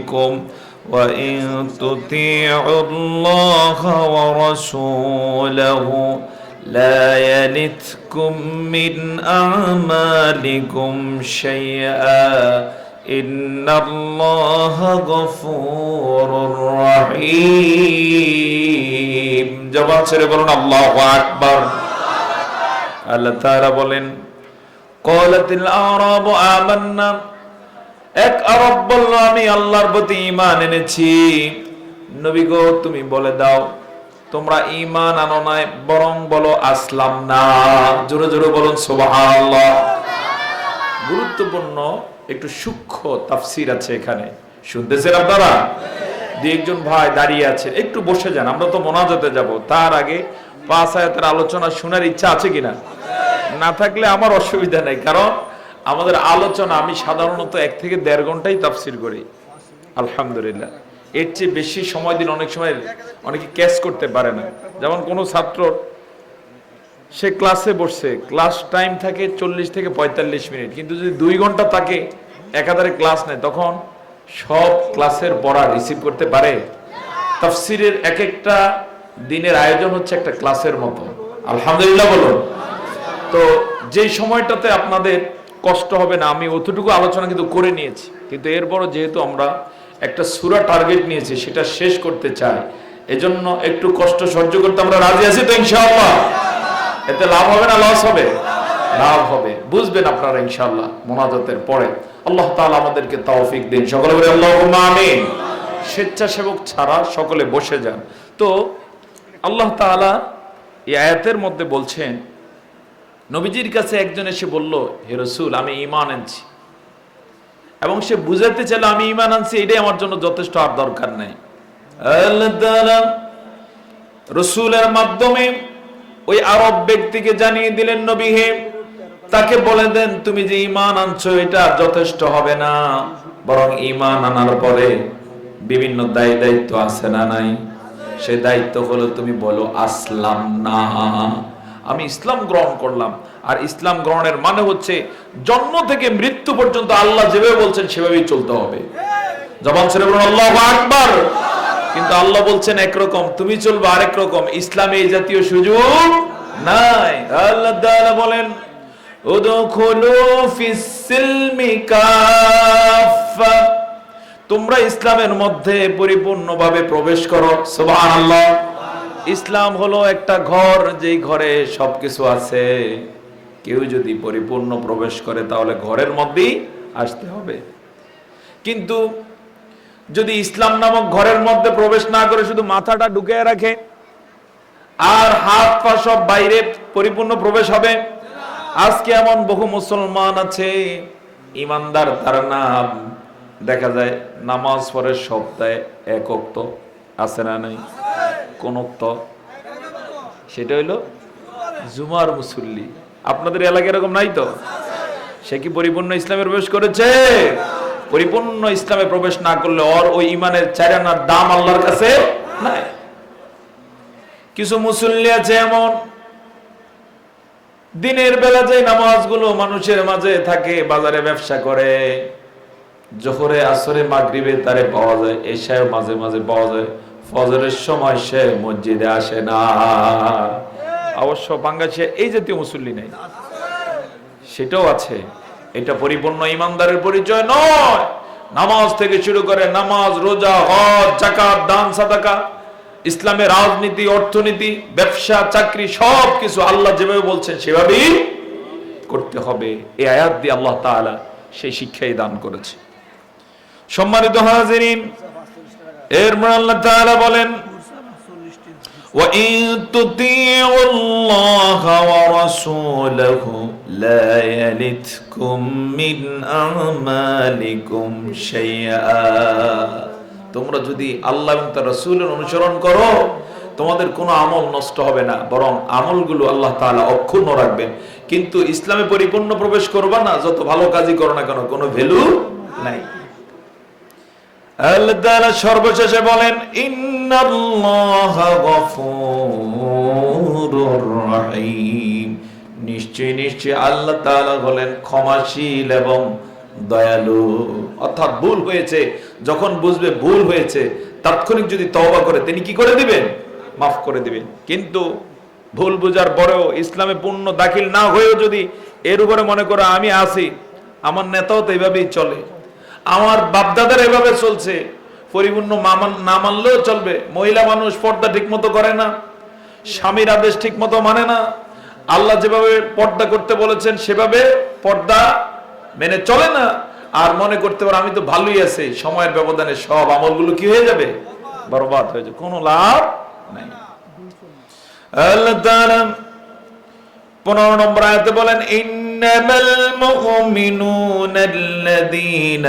عليكم وإن تطيعوا الله ورسوله لا يلتكم من أعمالكم شيئا إن الله غفور رحيم জবান ছেড়ে বলুন আল্লাহু আকবার আল্লাহ তাআলা বলেন قالت الأعراب آمنا এক আরব বলল, আমি আল্লাহর প্রতি ইমান এনেছি। নবী গো, তুমি বলে দাও, তোমরা ইমান আনো নাই, বরং বলো আসলাম না। জোরে জোরে বলুন, সুবহানাল্লাহ। গুরুত্বপূর্ণ একটু সূক্ষ্ম তাফসির আছে এখানে। শুনতেছেন আপনারা? দু একজন ভাই দাঁড়িয়ে আছে একটু বসে যান, আমরা তো মোনাজাতে যাব। তার আগে পাঁচ আয়াতের আলোচনা শোনার ইচ্ছা আছে কিনা? না থাকলে আমার অসুবিধা নেই, কারণ আমাদের আলোচনা আমি সাধারণত এক থেকে দেড় ঘন্টাই তাফসির করি। আলহামদুলিল্লাহ। এর চেয়ে বেশি সময় দিন অনেক সময় অনেকে ক্যাচ করতে পারে না। যেমন কোনো ছাত্র, সে ক্লাসে বসছে, ক্লাস টাইম থাকে চল্লিশ থেকে পঁয়তাল্লিশ মিনিট। কিন্তু যদি দুই ঘণ্টা তাকে একাধারে ক্লাস নেয়, তখন সব ক্লাসের পড়া রিসিভ করতে পারে। তাফসিরের এক একটা দিনের আয়োজন হচ্ছে একটা ক্লাসের মতো। আলহামদুলিল্লাহ বলুন। তো যেই সময়টাতে আপনাদের কষ্ট হবে না, আমি অতটুকু আলোচনা কিন্তু করে নিয়েছি। কিন্তু এরপরও যেহেতু আমরা একটা সুরা টার্গেট নিয়েছি, সেটা শেষ করতে চাই, এজন্য একটু কষ্ট সহ্য করতে আমরা রাজি আছি তো ইনশাআল্লাহ? এতে লাভ হবে না লস হবে? লাভ হবে। বুঝবেন আপনারা ইনশাআল্লাহ মোনাজাতের পরে। আল্লাহ তাআলা আমাদেরকে তৌফিক দিন। সকলে বলে, আল্লাহুম্মা আমিন। স্বেচ্ছাসেবক ছাড়া সকলে বসে যান। তো আল্লাহ তাআলা এই আয়াতের মধ্যে বলছেন নবীজির কাছে একজন এসে বলল, হে রসুল, আমি ইমান আনছি। এবং সে বুঝাতে চাইল, আমি ইমান আনছি, এটাই আমার জন্য যথেষ্ট, আর দরকার নেই। রসুলের মাধ্যমে ওই আরব ব্যক্তিকে জানিয়ে দিলেন নবী, হে, তাকে বলে দেন, তুমি যে ইমান আনছো, এটা যথেষ্ট হবে না। বরং ইমান আনার পরে বিভিন্ন দায় দায়িত্ব আছে না নাই? সে দায়িত্ব হলো, তুমি বলো, আসলাম না। আমি ইসলাম গ্রহণ করলাম। আর ইসলাম গ্রহণের মানে হচ্ছে, জন্ম থেকে মৃত্যু পর্যন্ত আল্লাহ যেভাবে বলছেন, সেভাবেই চলতে হবে। জবান ছেড়ে বলুন, আল্লাহ আকবার! কিন্তু আল্লাহ বলছেন একরকম, তুমি চলবে আরেক রকম। ইসলামে এই জাতীয় সুযোগ নাই। আল্লাহ তাআলা বলেন তোমরা ইসলামের মধ্যে পরিপূর্ণভাবে প্রবেশ করো। সুবহানাল্লাহ। ইসলাম হলো একটা ঘর, যেই ঘরে সবকিছু আছে। কেউ যদি পরিপূর্ণ প্রবেশ করে, তাহলে ঘরের মধ্যেই আসতে হবে। কিন্তু যদি ইসলাম নামক ঘরের মধ্যে প্রবেশ না করে, শুধু মাথাটা ঢুকে রাখে আর হাত পা সব বাইরে পরিপূর্ণ প্রবেশ হবে, আজকে এমন বহু মুসলমান আছে, ইমানদার তার নাম দেখা যায়, নামাজ পড়ে সপ্তাহে এক অক্ত আছে না নাই? সেটা হইল জুমার মুসল্লি। আপনাদের এরকম নাই তো? সে কি পরিপূর্ণ ইসলামে প্রবেশ করেছে? পরিপূর্ণ ইসলামে প্রবেশ না করলে ওর ওই ইমানের চারানার দাম আল্লাহর কাছে নাই। কিছু মুসল্লি আছে এমন। দিনের বেলা যে নামাজগুলো মানুষের মাঝে থাকে, বাজারে ব্যবসা করে, জোহরে, আসরে মাগরিবে তারে পাওয়া যায় এশায় মাঝে মাঝে পাওয়া যায়। ফজরের সময় সে মসজিদে আসে না। অবশ্য বাংলাদেশে এই জাতীয় মুসল্লি নেই। সেটাও আছে। এটা পরিপূর্ণ ইমানদারের পরিচয় নয়। নামাজ থেকে শুরু করে নামাজ, রোজা, হজ জাকাত দান, সাদাকা, ইসলামের রাজনীতি, অর্থনীতি, ব্যবসা, চাকরি সব কিছু আল্লাহ যেভাবে বলছেন সেভাবেই করতে হবে। এই আয়াত দিয়ে আল্লাহ তাআলা সেই শিক্ষাই দান করেছে। সম্মানিত হাজিরিন এর মানে আল্লাহ তাআলা বলেন وَإِن تُطِيعُوا اللَّهَ وَرَسُولَهُ لَا يَلِتْكُم مِّنْ أَعْمَالِكُمْ شَيْئًا তোমরা যদি আল্লাহ এবং তার রাসূলের অনুসরণ করো তোমাদের কোনো আমল নষ্ট হবে না বরং আমলগুলো আল্লাহ তাআলা অক্ষুণ্ণ রাখবেন কিন্তু ইসলামে পরিপূর্ণ প্রবেশ করবা না যত ভালো কাজই করো না কেন কোনো ভ্যালু নাই আল্লাহ সর্বশেষে বলেন নিশ্চয় নিশ্চয় আল্লাহ হলেন ক্ষমাশীল এবং দয়ালু। অর্থাৎ ভুল হয়েছে, যখন বুঝবে ভুল হয়েছে, তাৎক্ষণিক যদি তওবা করে, তিনি কি করে দিবেন? মাফ করে দিবেন। কিন্তু ভুল বুঝার পরেও ইসলামে পূর্ণ দাখিল না হয়েও যদি এর উপরে মনে করো, আমি আসি আমার নেতাও তো এইভাবেই চলে। আমার বাপদাদার এভাবে চলছে। পরিপূর্ণ না মানলেও চলবে। মহিলা মানুষ পর্দা ঠিক মতো করে না, স্বামীর আদেশ ঠিক মতো মানে না। আল্লাহ যেভাবে পর্দা করতে বলেছেন, সেভাবে পর্দা মেনে চলে না। আর মনে করতে পারে, আমি তো ভালোই আছি। সময়ের ব্যবধানে সব আমলগুলো কি হয়ে যাবে? বরবাদ হয়ে যাবে। কোনো লাভ নাই। আল্লাহ পনেরো নম্বর আয়াতে বলেন إنما المؤمنون الذين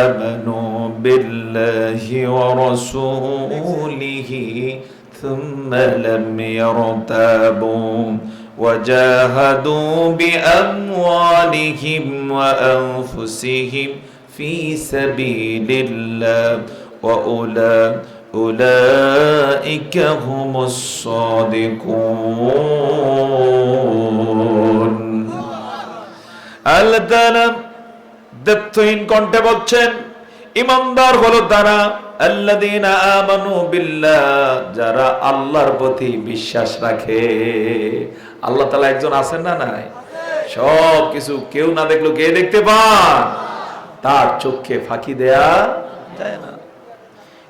آمنوا بالله ورسوله ثم لم يرتابوا وجاهدوا بأموالهم وأنفسهم في سبيل الله وأولئك هم الصادقون. আল্লাহ ইমানদার যারা আল্লাহর প্রতি বিশ্বাস রাখে। আল্লাহ একজন আছেন না নাই? কেউ না দেখল কে দেখতে পান? তার চোখে ফাঁকি দেয়া যায় না।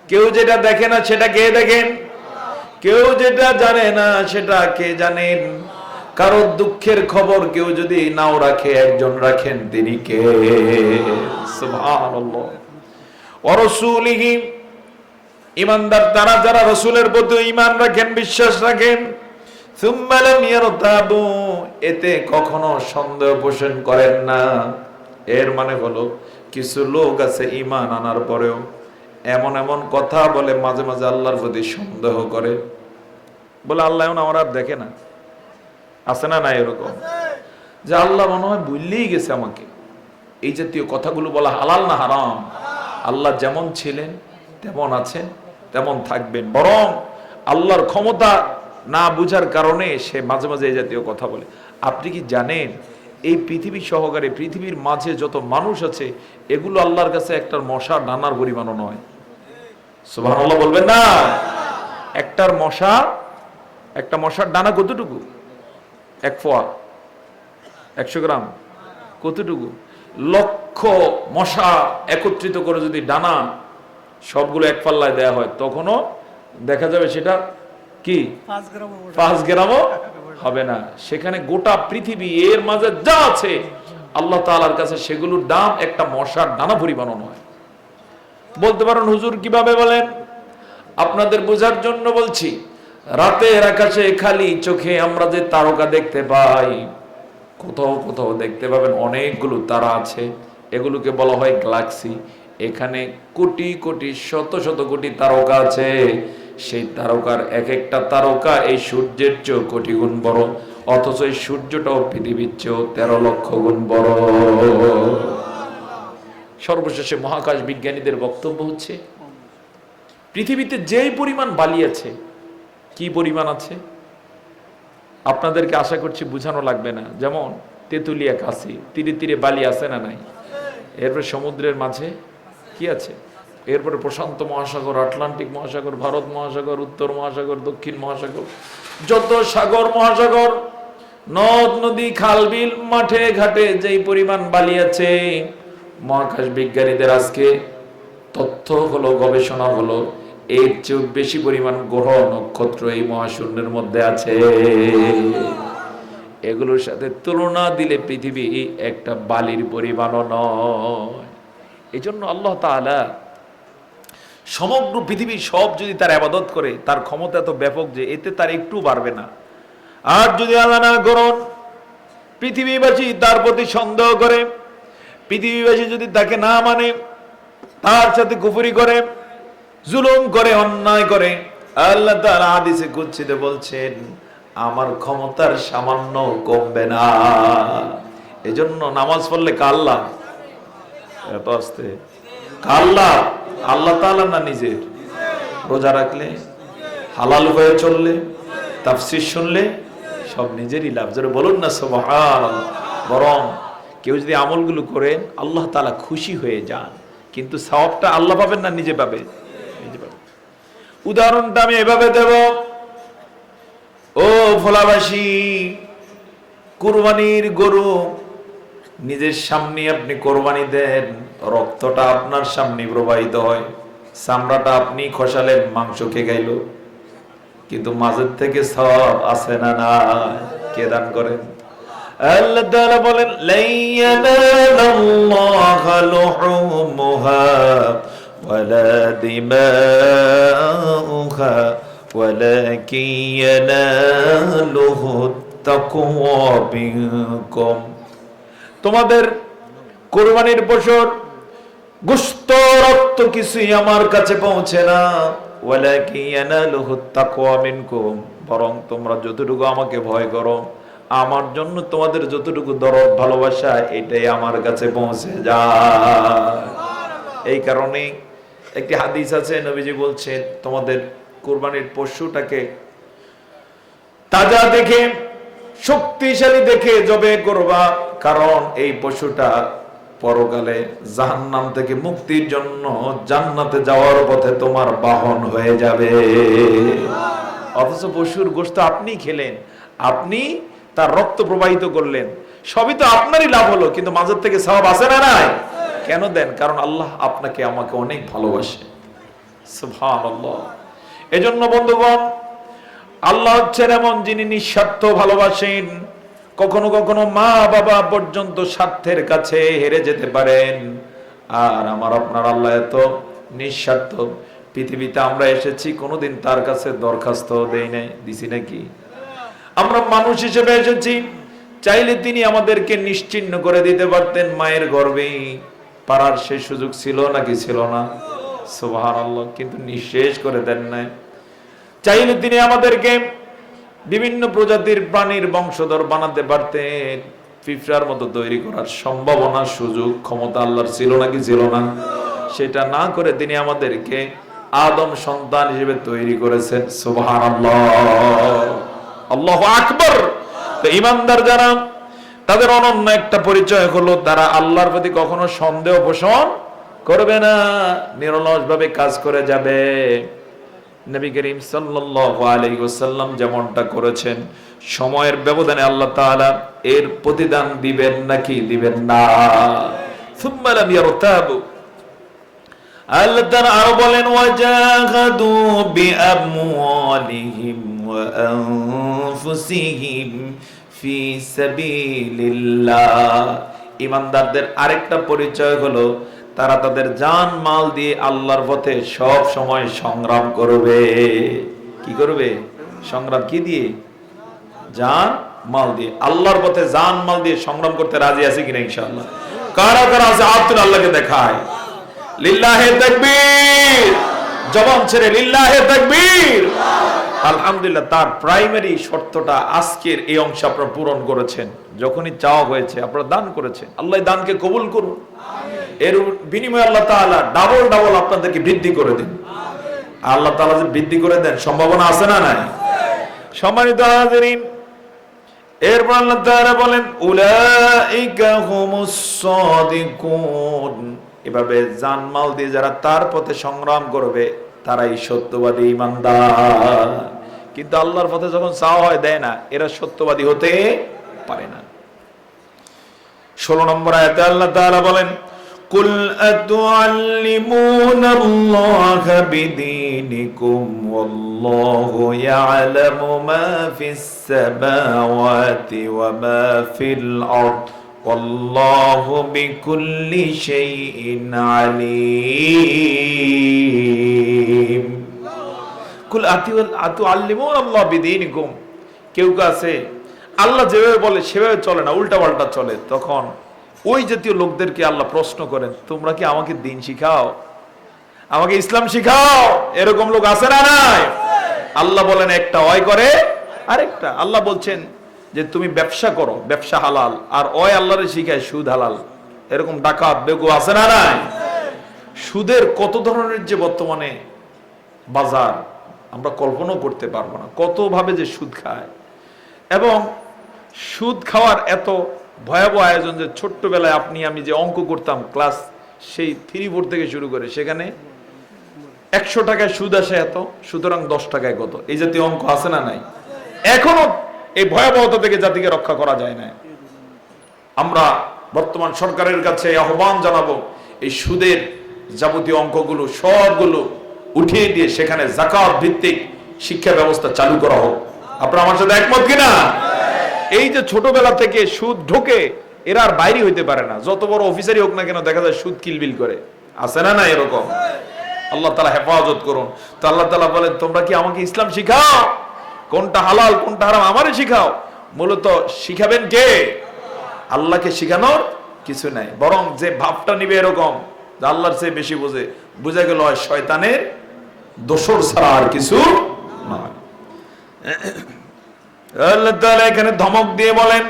কেউ যেটা দেখে না সেটা কে দেখেন? কেউ যেটা জানে না সেটা কে জানেন? কারও দুঃখের খবর কেউ যদি নাও রাখে, একজন রাখেন তিনি কে? রাসূলিহি ইমানদার তারা যারা রসুলের প্রতি ইমান রাখেন, বিশ্বাস রাখেন এতে কখনো সন্দেহ পোষণ করেন না। এর মানে হলো, কিছু লোক আছে ঈমান আনার পরেও এমন এমন কথা বলে মাঝে মাঝে আল্লাহর প্রতি সন্দেহ করে। বলে আল্লাহ আমার আর দেখে না। আছে না না এরকম? যে আল্লাহ মনে হয় ভুললেই গেছে আমাকে। এই জাতীয় কথাগুলো বলা হালাল না হারাম? আল্লাহ যেমন ছিলেন, তেমন আছেন, তেমন থাকবেন। বরং আল্লাহর ক্ষমতা না বুঝার কারণে সে মাঝে মাঝে এই জাতীয় কথা বলে। আপনি কি জানেন, এই পৃথিবী সহকারে, পৃথিবীর মাঝে যত মানুষ আছে, এগুলো আল্লাহর কাছে একটার মশা ডানার পরিমাণও নয়। সুবহানাল্লাহ বলবেন না? একটার মশা, একটা মশার ডানা কতটুকু? এক ফোয়া একশো গ্রাম কতটুকু? লক্ষ মশা একত্রিত করে যদি ডানা সবগুলো এক পাল্লায় দেয়া হয় তখনও দেখা যাবে সেটা কি? পাঁচ গ্রামও হবে না। সেখানে গোটা পৃথিবী এর মাঝে যা আছে আল্লাহ তালার কাছে সেগুলোর দাম একটা মশার ডানা পরিমাণও হয়। বলতে পারেন হুজুর কীভাবে বলেন? আপনাদের বোঝার জন্য বলছি রাতের আকাশে খালি চোখে আমরা যে তারকা দেখতে পাই, কোথাও কোথাও দেখতে পাবেন অনেকগুলো তারা আছে। এগুলোকে বলা হয় গ্যালাক্সি। এখানে কোটি কোটি, শত শত কোটি তারকা আছে। সেই তারকার এক একটা তারকা এই সূর্যের চেয়েও কোটি গুণ বড়, অথচ এই সূর্যটাও পৃথিবীর চেয়েও তেরো লক্ষ গুণ বড়। সর্বশেষে মহাকাশ বিজ্ঞানীদের বক্তব্য হচ্ছে, পৃথিবীতে যেই পরিমাণ বালি আছে কি পরিমাণ আছে? আপনাদেরকে আশা করছি বোঝানো লাগবে না। যেমন, তেতুলিয়া কাশি, তীরে তীরে বালি আছে না নাই? এরপরে সমুদ্রের মাঝে কি আছে? এরপরে প্রশান্ত মহাসাগর, আটলান্টিক মহাসাগর, ভারত মহাসাগর, উত্তর মহাসাগর, দক্ষিণ মহাসাগর, যত সাগর মহাসাগর, নদ, নদী, খাল, বিল, মাঠে, ঘাটে যেই পরিমাণ বালি আছে, মহাকাশ বিজ্ঞানীদের আজকে তথ্য হলো গবেষণা হলো এর চেয়ে বেশি পরিমাণ গ্রহ নক্ষত্র এই মহাশূন্যের মধ্যে আছে। এগুলোর সাথে তুলনা দিলে পৃথিবী একটা বালির পরিমাণও নয়। এই জন্য আল্লাহ তাআলা সমগ্র পৃথিবী সব যদি তার আবাদত করে, তার ক্ষমতা এত ব্যাপক যে এতে তার একটু বাড়বে না। আর যদি আল্লাহ না করুন পৃথিবীবাসী তার প্রতি সন্দেহ করে, পৃথিবীবাসী যদি তাকে না মানে তার সাথে কুফুরি করে জুলুম করে, অন্যায় করে। আল্লাহ তাআলা হাদিসে কুদসিতে বলছেন, আমার ক্ষমতার সামান্য কমবে না। এজন্য নামাজ পড়লে কাল্লা এত আসতে। কাল্লা আল্লাহ তাআলা না নিজের? রোজা রাখলে? হালাল হয়ে চললে? তাফসির শুনলে? সব নিজেরই লাভ। যারা বলুন না সুবহান বরং কেউ যদি আমলগুলো করেন, আল্লাহ তাআলা খুশি হয়ে যান। কিন্তু সওয়াবটা আল্লাহ পাবেন না, নিজে পাবে উদাহরণটা আমি এভাবে দেব। ও ভোলাবাসী, কুরবানির গরু নিজের সামনে আপনি কোরবানি দেন, রক্তটা আপনার সামনে প্রবাহিত হয়, চামড়াটা আপনি খসালেন, মাংস খেয়ে গাইল কিন্তু মাঝের থেকে সব আছে না না কে দান করেন? আল্লাহ বলেন ওয়ালা দিমাউহা ওয়ালাকিন ইয়ানালুহু তাকওয়া মিনকুম তোমাদের কোরবানির পশুর গুস্ত রক্ত কিছুই আমার কাছে পৌঁছে না। ওয়ালাকি ইয়ানালুহু তাকওয়া মিনকুম, বরং তোমরা যতটুকু আমাকে ভয় করো, আমার জন্য তোমাদের যতটুকু দরদ, ভালোবাসা, এটাই আমার কাছে পৌঁছে যায়। এই কারণে একটি হাদিস আছে, নবীজি বলছেন, তোমাদের কোরবানির পশুটাকে তাজা দেখে, শক্তিশালী দেখে জবে করবা, কারণ এই পশুটা পরকালে জাহান্নাম থেকে মুক্তির জন্য জান্নাতে যাওয়ার পথে তোমার বাহন হয়ে যাবে। অথচ পশুর গোস্ত আপনি খেলেন, আপনি তার রক্ত প্রবাহিত করলেন, সবই তো আপনারই লাভ হলো, কিন্তু মাঝের থেকে সব আসে না নাই? কেন দেন? কারণ আল্লাহ আপনাকে আমাকে অনেক ভালোবাসে। এজন্য বন্ধুগণ, আল্লাহ হচ্ছেন এমন যিনি নিঃস্বার্থ ভালোবাসেন। কখনো কখনো মা বাবা পর্যন্ত স্বার্থের কাছে হেরে যেতে পারেন। আর আমার আপনার আল্লাহ এত নিঃস্বার্থ। পৃথিবীতে আমরা এসেছি, কোনোদিন তার কাছে দরখাস্ত দেই নাই, দিছি নাকি? আমরা মানুষ হিসেবে এসেছি, চাইলে তিনি আমাদেরকে নিশ্চিহ্ন করে দিতে পারতেন মায়ের গর্ভে। পারার সেই সুযোগ ছিল নাকি ছিল না? সুবাহ কিন্তু নিঃশেষ করে দেন নাই। চাইলে তিনি আমাদেরকে বিভিন্ন প্রজাতির প্রাণীর বংশধর বানাতে পারতেন। পিঁপড়ার মতো তৈরি করার সম্ভাবনা, সুযোগ, ক্ষমতা আল্লাহর ছিল নাকি ছিল না? সেটা না করে তিনি আমাদেরকে আদম সন্তান হিসেবে তৈরি করেছেন। সুবহানাল্লাহ। আল্লাহ আকবর। তো ইমানদার যারা তাদের অনন্য একটা পরিচয় হলো, তারা আল্লাহর প্রতি কখনো সন্দেহ পোষণ করবে না নিরলস ভাবে কাজ করে যাবে। নবী করিম ওয়াসাল্লাম যেমনটা করেছেন, সময়ের ব্যবধানে আল্লাহ এর প্রতিদান দিবেন নাকি দিবেন না। আরও বলেন, ওয়াজাহাদু বিআমওয়ালিহিম ওয়া আনফুসিহিম ইমানদারদের আরেকটা পরিচয় হলো, তারা তাদের জান, মাল দিয়ে আল্লাহর পথে সব সময় সংগ্রাম করবে। কি করবে? সংগ্রাম কি দিয়ে? জান, মাল দিয়ে। আল্লাহর পথে জান, মাল দিয়ে সংগ্রাম করতে রাজি আছে কিনা ইনশাআল্লাহ? কারা কারা আছে? আব্দুল আল্লাহকে দেখায়। লিল্লাহে তাকবীর। জবান ছেড়ে লিল্লাহে তাকবীর। আলহামদুলিল্লাহ, তার প্রাইমারি শর্তটা আজকের এই অংশ আপনারা পূরণ করেছেন। যখনই চাওয়া হয়েছে, আপনারা দান করেছেন। আল্লাহ দানকে কবুল করুন। এর বিনিময়ে আল্লাহ তাআলা ডাবল ডাবল আপনাদেরকে বৃদ্ধি করে দিন। আল্লাহ তাআলা যে বৃদ্ধি করে দেন, সম্ভাবনা আছে না নাই? সম্মানিত হাজিরিন, এরপর আল্লাহ তাআলা বলেন, উলাইকা হুমুস সাদিকুন। এভাবে জানমাল দিয়ে যারা তার পথে সংগ্রাম করবে তারাই সত্যবাদী ইমানদার। কিন্তু আল্লাহর পথে যখন চাওয়া হয়, দেয় না। এরা সত্যবাদী হতে পারে না। ষোলো নম্বর আয়াতে আল্লাহ তাআলা বলেন, কুল والله بكل شيء عليم কুল আতিউল আতু আল্লিমুন আল্লাহ বিদীনিকুম কেউ কেউ আছে আল্লাহ যেভাবে বলে সেভাবে চলে না উল্টা পাল্টা চলে তখন ওই জাতীয় লোকদেরকে আল্লাহ প্রশ্ন করেন তোমরা কি আমাকে দিন শিখাও আমাকে ইসলাম শিখাও এরকম লোক আছে না নাই আল্লাহ বলেন একটা অয় করে আরেকটা আল্লাহ বলছেন যে তুমি ব্যবসা করো, ব্যবসা হালাল, আর অয় আল্লাহরে শিখায় সুদ হালাল। এরকম ডাকাত বেগু আছে না নাই? সুদের কত ধরনের যে বর্তমানে বাজার, আমরা কল্পনাও করতে পারব না কত ভাবে যে সুদ খায়। এবং সুদ খাওয়ার এত ভয়াবহ আয়োজন যে ছোট্টবেলায় আপনি, আমি যে অঙ্ক করতাম ক্লাস সেই থ্রি ফোর থেকে শুরু করে, সেখানে একশো টাকায় সুদ আসে এত, সুতরাং দশ টাকায় কত? এই জাতীয় অঙ্ক আছে না নাই? এখনও এই ভয়াবহতা থেকে জাতিকে রক্ষা করা যায় না। আমরা বর্তমান সরকারের কাছে আহ্বান জানাব, এই সুদের যাবতীয় অঙ্কগুলো, সবগুলো উঠিয়ে দিয়ে সেখানে জাকাত ভিত্তিক শিক্ষা ব্যবস্থা চালু করা হোক। আপনারা আমার সাথে একমত কিনা? এই যে ছোটবেলা থেকে সুদ ঢোকে, এরা আর বাইরে হইতে পারে না। যত বড় অফিসারই হোক না কেন, দেখা যায় সুদ কিলবিল করে। আছে না না এরকম? আল্লাহ তালা হেফাজত করুন। তো আল্লাহ তালা বলেন, তোমরা কি আমাকে ইসলাম শিখাও? কোনটা হালাল কোনটা হারাম আমারে শিখাও মূলত শিখাবেন কে আল্লাহকে শিখানোর কিছু নাই বরং যে ভাবটা নিবে এরকম যে আল্লাহর চেয়ে বেশি বোঝে বুঝা গেল হয় শয়তানের দোসর ছাড়া আর কিছু নয় আল্লাহ তাআলা এখানে ধমক দিয়ে বলেন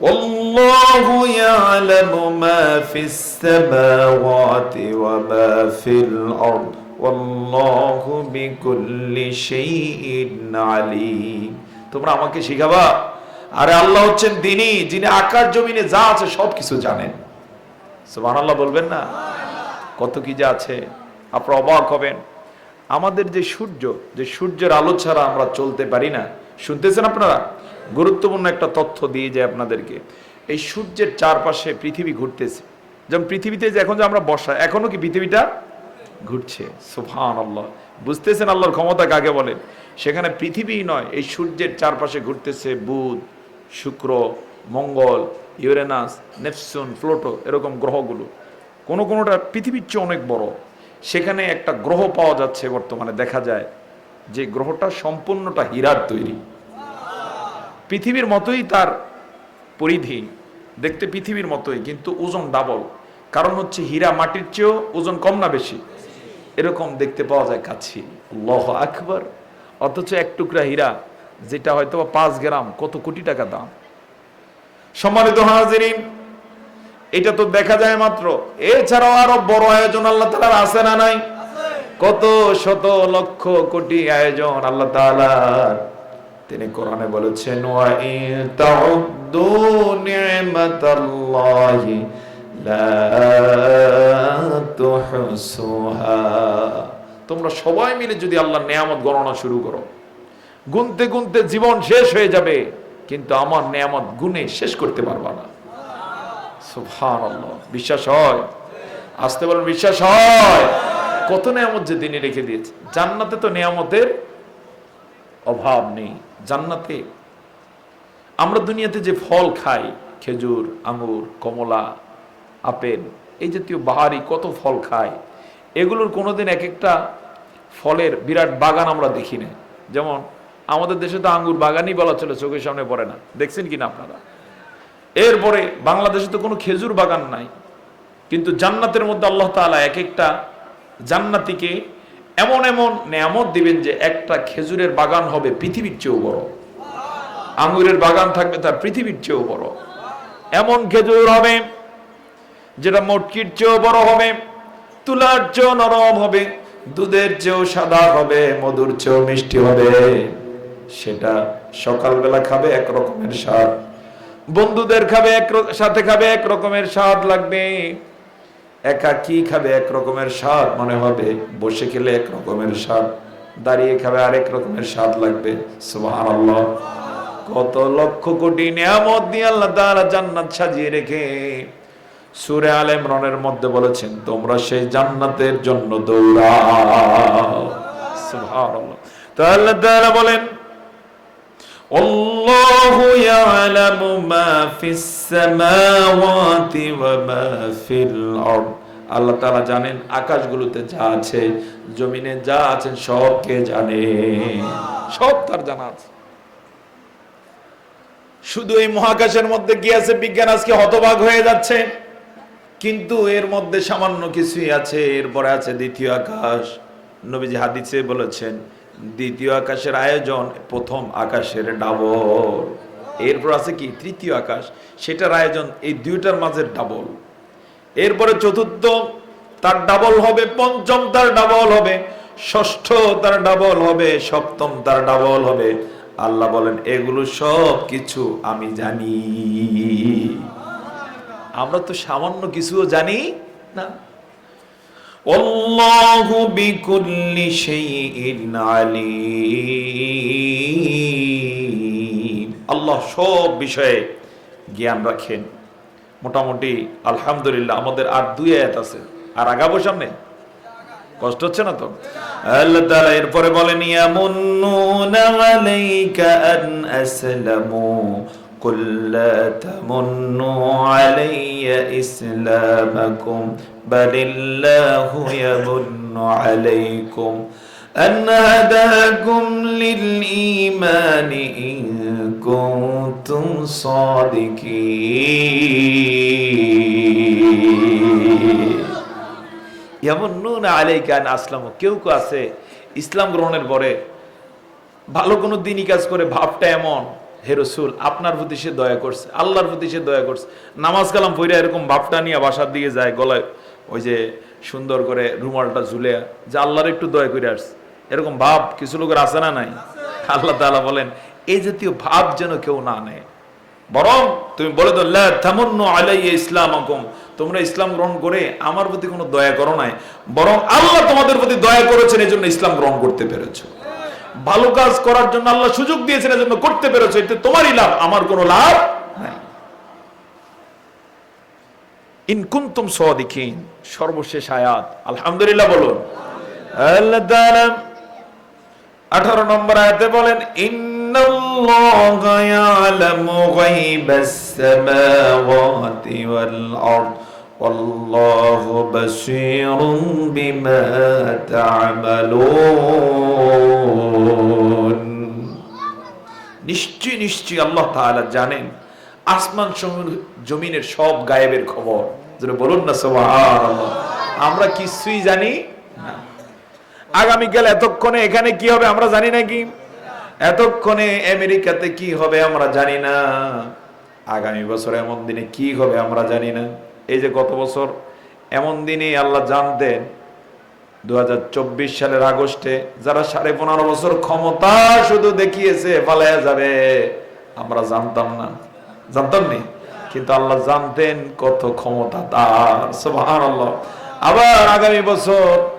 والله يعلم ما في السماوات وما في الأرض আল্লাহু বিকুল্লি শাইইন আলিম। তোমরা আমাকে শিখাবা? আরে আল্লাহ হচ্ছেন দিনী, যিনি আকাশ জমিনে যা আছে সব কিছু জানেন। সুবহানাল্লাহ বলবেন না? কত কি যা আছে, আপনারা অবাক হবেন। আমাদের যে সূর্য, যে সূর্যের আলো ছাড়া আমরা চলতে পারি না। শুনতেছেন আপনারা? গুরুত্বপূর্ণ একটা তথ্য দিয়ে যায় আপনাদেরকে। এই সূর্যের চারপাশে পৃথিবী ঘুরতেছে। যেমন পৃথিবীতে যে এখন যে আমরা বসা, এখনও কি পৃথিবীটা ঘুরছে। সুফান আল্লাহ বুঝতেছেন আল্লাহর ক্ষমতা কাকে বলেন সেখানে পৃথিবী নয়, এই সূর্যের চারপাশে ঘুরতেছে বুধ, শুক্র, মঙ্গল, ইউরেনাস নেপসুন প্লুটো এরকম গ্রহগুলো। কোনো কোনোটা পৃথিবীর চেয়ে অনেক বড়। সেখানে একটা গ্রহ পাওয়া যাচ্ছে বর্তমানে, দেখা যায় যে গ্রহটা সম্পূর্ণটা হীরার তৈরি। পৃথিবীর মতোই তার পরিধি। দেখতে পৃথিবীর মতোই, কিন্তু ওজন ডাবল কারণ হচ্ছে হীরা মাটির চেয়েও ওজন কম না বেশি। এরকম দেখতে পাওয়া যায় কাছি। লহ আকবর। অথচ এক টুকরা হীরা, যেটা হয়তো পাঁচ গ্রাম, কত কোটি টাকা দাম? সম্মানিত হাজিরিন, এটা তো দেখা যায় মাত্র। এছাড়াও আরও বড় আয়োজন আল্লাহ তালার আছে না নাই? কত শত লক্ষ কোটি আয়োজন আল্লাহ তালার তিনি কোরআনে বলেছেন তোমরা সবাই মিলে যদি আল্লাহর নিয়ামত গণনা শুরু করো, গুনতে গুনতে জীবন শেষ হয়ে যাবে, কিন্তু আমার নিয়ামত গুনে শেষ করতে পারবা না। বিশ্বাস হয়? আসতে বলেন, বিশ্বাস হয়? কত নিয়ামত যে তিনি রেখে দিয়েছে। জান্নাতে তো নিয়ামতের অভাব নেই, জান্নাতে। আমরা দুনিয়াতে যে ফল খাই, খেজুর, আঙুর, কমলা আপেল, এই জাতীয় বাহারি কত ফল খায়। এগুলোর কোনোদিন এক একটা ফলের বিরাট বাগান আমরা দেখি না যেমন আমাদের দেশে তো আঙ্গুর বাগানই বলা চলে, চোখের সামনে পড়ে না। দেখছেন কিনা আপনারা? এরপরে বাংলাদেশে তো কোনো খেজুর বাগান নাই। কিন্তু জান্নাতের মধ্যে আল্লাহ তাআলা এক একটা জান্নাতিকে এমন এমন নেয়ামত দিবেন যে একটা খেজুরের বাগান হবে পৃথিবীর চেয়েও বড়। আঙ্গুরের বাগান থাকবে তার পৃথিবীর চেয়েও বড়। এমন খেজুর হবে যেটা মটকির চেয়েও বড় হবে, তুলার চেয়েও নরম হবে, দুধের চেয়েও সাদা হবে, মধুর চেয়েও মিষ্টি হবে। সেটা সকালবেলা খাবে, এক রকমের স্বাদ। বন্ধুদের খাবে, এক সাথে খাবে, এক রকমের স্বাদ লাগবে। একা কি খাবে, এক রকমের স্বাদ মনে হবে, বসে খেলে এক রকমের স্বাদ, দাঁড়িয়ে খাবে আরেক রকমের স্বাদ লাগবে। কত লক্ষ কোটি নিয়ামত দিয়ে আল্লাহ তাআলা জান্নাত সাজিয়ে রেখে সূরা আল ইমরানের মধ্যে বলেছেন তোমরা সেই জান্নাতের জন্য দৌড়াও সুবহানাল্লাহ তো আল্লাহ তাআলা বলেন والله يعلم ما في السماوات وما في الأرض আল্লাহ তাআলা জানেন আকাশগুলোতে যা আছে জমিনে যা আছে সব কে জানে সব তার জানা আছে শুধু এই মহাকাশের মধ্যে কি আছে বিজ্ঞান আজকে হতবাক হয়ে যাচ্ছে কিন্তু এর মধ্যে সামান্য কিছুই আছে, এরপরে আছে দ্বিতীয় আকাশ। নবীজি হাদিসে বলেছেন, দ্বিতীয় আকাশের আয়োজন প্রথম আকাশের ডাবল। এরপর আছে কি? তৃতীয় আকাশ। সেটার আয়োজন এই দুইটার মাঝের ডাবল। এরপরে চতুর্থ, তার ডাবল হবে, পঞ্চম তার ডাবল হবে, ষষ্ঠ তার ডাবল হবে, সপ্তম তার ডাবল হবে। আল্লাহ বলেন, এগুলো সব কিছু আমি জানি। আমরা তো সামান্য কিছুও জানি না। অল্লাহ বিকুল্লি সেই আলী আল্লাহ সব বিষয়ে জ্ঞান রাখেন। মোটামুটি আলহামদুলিল্লাহ, আমাদের আর দুই আয়াত আছে। আর আগাবো সামনে? কষ্ট হচ্ছে না তো? আল্লাহ তাআলা এরপরে বলেন, ইয়ামুন্নুনা আলাইকা আন আসলামু قل لا تمنوا علي إسلامكم بل الله يمن عليكم أن هداكم للإيمان إن كنتم صادقين এমন নুন আলাইকান আসলাম কেউ কেউ আছে ইসলাম গ্রহণের পরে ভালো কোনো দিনই কাজ করে ভাবটা এমন হে রসুল, আপনার প্রতি সে দয়া করছে, আল্লাহর প্রতি সে দয়া করছে। নামাজ কালাম পড়ে এরকম ভাবটা নিয়ে বাসার দিকে যায়, গলায় ওই যে সুন্দর করে রুমালটা ঝুলে, যে আল্লাহর একটু দয়া করে আসছে। এরকম ভাব কিছু লোকের আছে না নাই? আল্লাহ তাআলা বলেন এই জাতীয় ভাব যেন কেউ না নেয়। বরং তুমি বলে তামান্নু আলাইয়া ইসলামাকুম। তোমরা ইসলাম গ্রহণ করে আমার প্রতি কোনো দয়া করো নাই। বরং আল্লাহ তোমাদের প্রতি দয়া করেছেন এই জন্য ইসলাম গ্রহণ করতে পেরেছ। ভালো কাজ করার জন্য আল্লাহ সুযোগ দিয়েছেন, এজন্য করতে পেরেছ, এতে তোমারই লাভ, আমার কোনো লাভ নাই। ইন কুনতুম সাদিকিন, সর্বশেষ আয়াত, আলহামদুলিল্লাহ বলুন। আল্লাহ তাআলা 18 নম্বর আয়াতে বলেন, ইন্নাল্লাহা ইয়ালামু গায়বাস সামাওয়াতি ওয়াল আরদ والله بصير بما تعملون নিশ্চয় নিশ্চয় আল্লাহ তাআলা জানেন আসমান সমুদ্র জমিনের সব গায়েবের খবর যেটা বলুন না সুবহানাল্লাহ আমরা কিছুই জানি না আগামীকাল এতক্ষণে এখানে কি হবে আমরা জানি নাকি এতক্ষণে আমেরিকাতে কি হবে আমরা জানি না আগামী বছর এমন দিনে কি হবে আমরা জানি না এই যে গত বছর এমন দিনে আল্লাহ জানতেন দু সালের আগস্টে যারা সাড়ে পনেরো বছর ক্ষমতা শুধু দেখিয়েছে পালায়া যাবে। আমরা জানতাম না। জানতাম নি? কিন্তু আল্লাহ জানতেন কত ক্ষমতা তার। সুবহানাল্লাহ। আবার আগামী বছর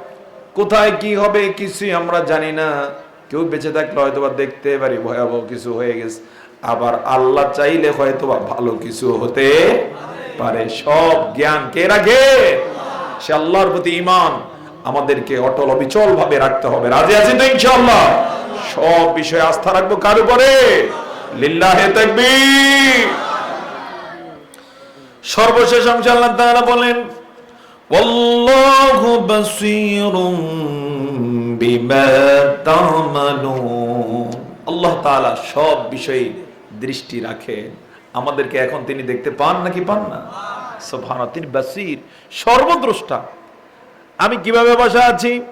কোথায় কি হবে কিছুই আমরা জানি না। কেউ বেঁচে থাকলে হয়তো বা দেখতে পারি, ভয়াবহ কিছু হয়ে গেছে। আবার আল্লাহ চাইলে হয়তো বা ভালো কিছু হতে পারে সব জ্ঞান। কে রাখে সে আল্লাহর প্রতি ইমান আমাদেরকে অটল অবিচল ভাবে রাখতে হবে। রাজি আছেন তো ইনশাআল্লাহ? সব বিষয়ে আস্থা রাখব কার উপরে? লিল্লাহে তাকবীর। সর্বশেষ অংশে আল্লাহ তাআলা বলেন, ওয়াল্লাহু বাসীরুম বিমা তা'মালুন। আল্লাহ তাআলা সব বিষয়ে দৃষ্টি রাখেন। আমাদেরকে এখন তিনি দেখতে পান নাকি পান না? সুবহানাল্লাহ, তিনি বাসীর সর্বদ্রষ্টা। আমি কীভাবে বসা আছি?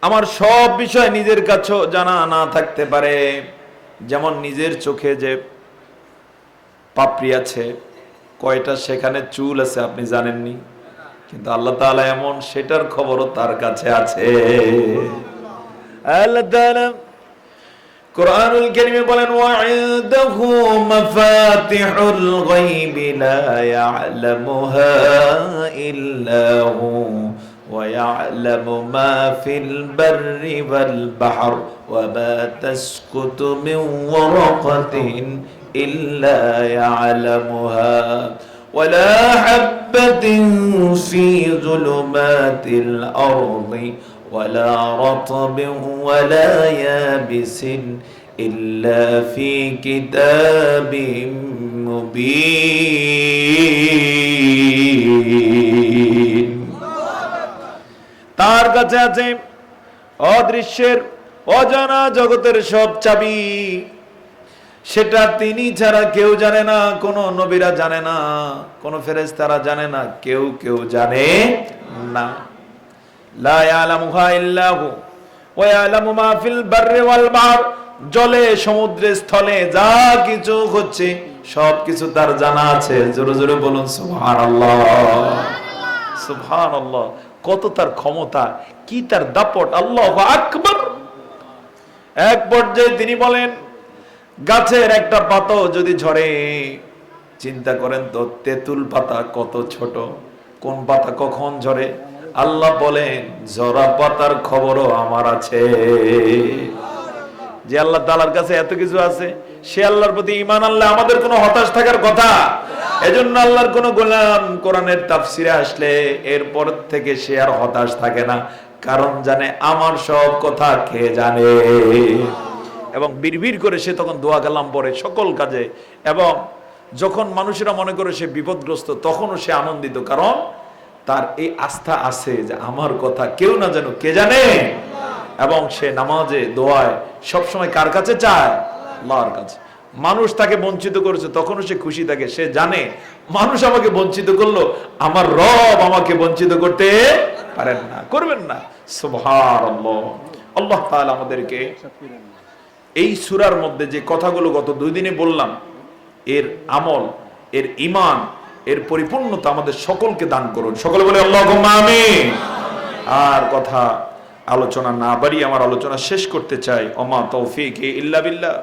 আমার সব বিষয় নিজের কাছেও জানা না থাকতে পারে। যেমন নিজের চোখে যে পাপড়ি আছে, কয়টা সেখানে চুল আছে আপনি জানেননি? কিন্তু আল্লাহ তাআলা এমন সেটার খবরও তার কাছে আছে। আল্লাহ কোরআনুল কারীমে বলেন ওয়াইদাহু মাফাতিহুল গায়বি লা ইয়ালামুহা ইল্লা হু ويعلم ما في البر والبحر وما تسقط من ورقة إلا يعلمها ولا حبة في ظلمات الأرض ولا رطب ولا يابس إلا في كتاب مبين তার কাছে আছে অদৃশ্যের অজানা জগতের সব চাবি সেটা তিনি ছাড়া কেউ জানে না কোন নবীরা জানে না কোন ফেরেশতারা জানে না কেউ কেউ জানে না লা ইয়ালামুহা জলে, সমুদ্রে, স্থলে যা কিছু হচ্ছে সব কিছু তার জানা আছে। জোরে জোরে বলুন, সুবহানাল্লাহ। কত তার ক্ষমতা, কি তার দাপট, আল্লাহ আকবার। এক পর্যায়ে তিনি বলেন, গাছের একটা পাতাও যদি ঝরে, চিন্তা করেন তো, তেঁতুল পাতা কত ছোট, কোন পাতা কখন ঝরে? আল্লাহ বলেন, জরা পাতার খবরও আমার আছে। যে আল্লাহ তালার কাছে এত কিছু আছে, সে আল্লাহর প্রতি ইমান আল্লাহ আমাদের কোনো হতাশ থাকার কথা। এজন্য আল্লাহর কোন গোলাম কোরআনের তাফসিরে আসলে এরপর থেকে সে আর হতাশ থাকে না, কারণ জানে আমার সব কথা কে জানে। এবং বিড়বিড় করে সে তখন দোয়া কালাম পড়ে সকল কাজে। এবং যখন মানুষেরা মনে করে সে বিপদগ্রস্ত, তখনও সে আনন্দিত, কারণ তার এই আস্থা আছে যে আমার কথা কেউ না যেন কে জানে? এবং সে নামাজে, দোয়ায় সবসময় কার কাছে চায়? আল্লাহর কাছে। মানুষ তাকে বঞ্চিত করেছে, তখনও সে খুশি থাকে, সে জানে, মানুষ আমাকে বঞ্চিত করল, আমার রব আমাকে বঞ্চিত করতে পারেন না, করবেন না। সুবহানাল্লাহ। আল্লাহ আমাদেরকে এই সুরার মধ্যে যে কথাগুলো গত দুই দিনে বললাম, এর আমল, এর ইমান এর পরিপূর্ণতা আমাদের সকলকে দান করুন সকলে বলে আল্লাহ আমিন আর কথা আলোচনা না বাড়িয়ে আমার আলোচনা শেষ করতে চাই অমা তৌফিক ইল্লা বিল্লাহ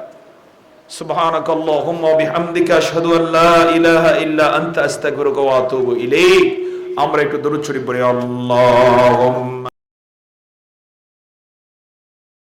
سبحانك اللهم وبحمدك اشهد ان لا اله الا انت استغفرك واتوب اليك আমরা একটু দরুদ শরীফ পড়ি আল্লাহুম্মা